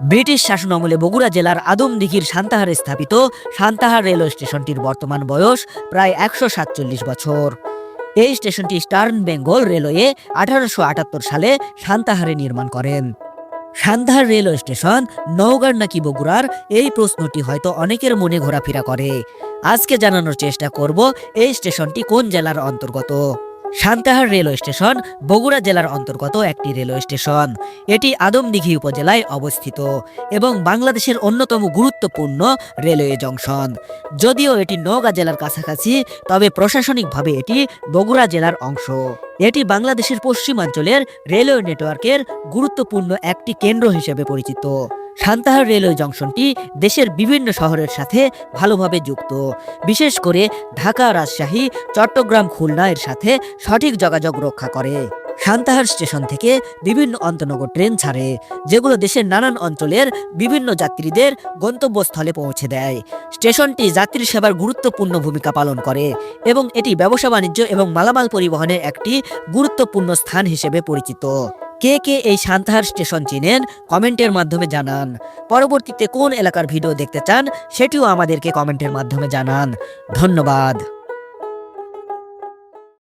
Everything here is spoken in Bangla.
ব্রিটিশ শাসন আমলে বগুড়া জেলার আদমদিঘির সান্তাহারে স্থাপিত সান্তাহার রেলওয়ে স্টেশনটির বর্তমান বয়স প্রায় একশো সাতচল্লিশ বছর। এই স্টেশনটি স্টার্ন বেঙ্গল রেলওয়ে আঠারোশো আটাত্তর সালে সান্তাহারে নির্মাণ করেন। সান্তাহার রেলওয়ে স্টেশন নওগাঁর নাকি বগুড়ার? এই প্রশ্নটি হয়তো অনেকের মনে ঘোরাফেরা করে। আজকে জানানোর চেষ্টা করব এই স্টেশনটি কোন জেলার অন্তর্গত? সান্তাহার রেলওয়ে স্টেশন বগুড়া জেলার অন্তর্গত একটি রেলওয়ে স্টেশন। এটি আদমদিঘি উপজেলায় অবস্থিত এবং বাংলাদেশের অন্যতম গুরুত্বপূর্ণ রেলওয়ে জংশন। যদিও এটি নওগাঁ জেলার কাছাকাছি, তবে প্রশাসনিকভাবে এটি বগুড়া জেলার অংশ। এটি বাংলাদেশের পশ্চিমাঞ্চলের রেলওয়ে নেটওয়ার্কের গুরুত্বপূর্ণ একটি কেন্দ্র হিসেবে পরিচিত। সান্তাহার রেলওয়ে জংশনটি দেশের বিভিন্ন শহরের সাথে ভালোভাবে যুক্ত। বিশেষ করে ঢাকা রাজশাহী, চট্টগ্রাম, খুলনা এর সাথে সঠিক যোগাযোগ রক্ষা করে। সান্তাহার স্টেশন থেকে বিভিন্ন অন্তনগর ট্রেন ছাড়ে, যেগুলো দেশের নানান অঞ্চলের বিভিন্ন যাত্রীদের গন্তব্যস্থলে পৌঁছে দেয়। স্টেশনটি যাত্রী সেবার গুরুত্বপূর্ণ ভূমিকা পালন করে এবং এটি ব্যবসা বাণিজ্য এবং মালামাল পরিবহনের একটি গুরুত্বপূর্ণ স্থান হিসেবে পরিচিত। কে কে এই সান্তাহার স্টেশন চিনেন, কমেন্টের মাধ্যমে জানান। পরবর্তীতে কোন এলাকার ভিডিও দেখতে চান, সেটিও আমাদেরকে কমেন্টের মাধ্যমে জানান। ধন্যবাদ।